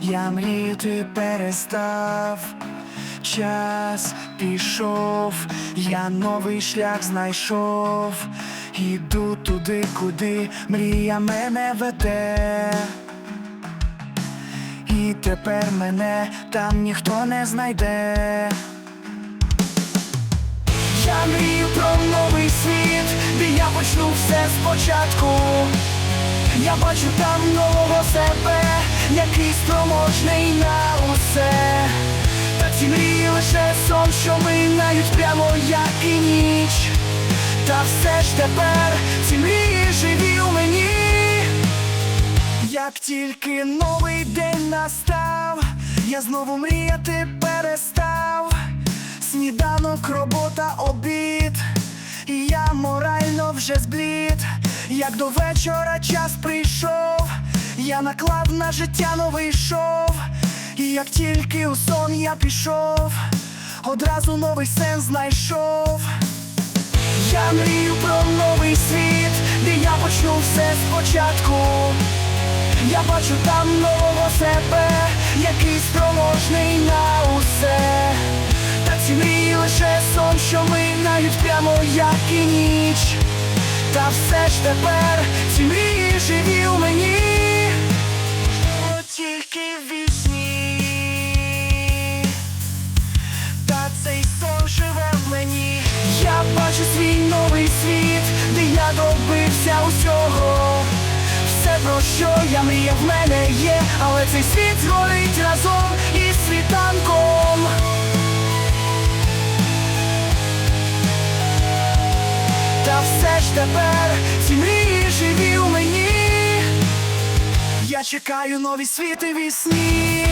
Я мріяти перестав, час пішов, я новий шлях знайшов, іду туди, куди мрія мене веде. І тепер мене там ніхто не знайде. Я мрію про новий світ, де я почну все спочатку. Я бачу там нового себе, який спроможний на усе. Та ці мрії лише сон, що минають прямо як і ніч. Та все ж тепер ці мрії живі у мені. Як тільки новий день настав, я знову мріяти перестав. Сніданок, робота, обід, і я морально вже зблід. Як до вечора час прийшов, я наклав на життя новий шов. І як тільки у сон я пішов, одразу новий сенс знайшов. Я мрію про новий світ, де я почну все спочатку. Я бачу там нового себе, який спроможний на усе. Та ці мрії лише сон, що минають прямо як і ніч. Та все ж тепер ці мрії живі у мені. От Тільки в вісні. Та цей сон живе в мені. Я бачу свій новий світ, де я добився усього. Все про що я мріяв в мене є, але цей світ згорить разом із світанком. Все ж тепер ці мрії живі у мені. Я чекаю нові світи вісні.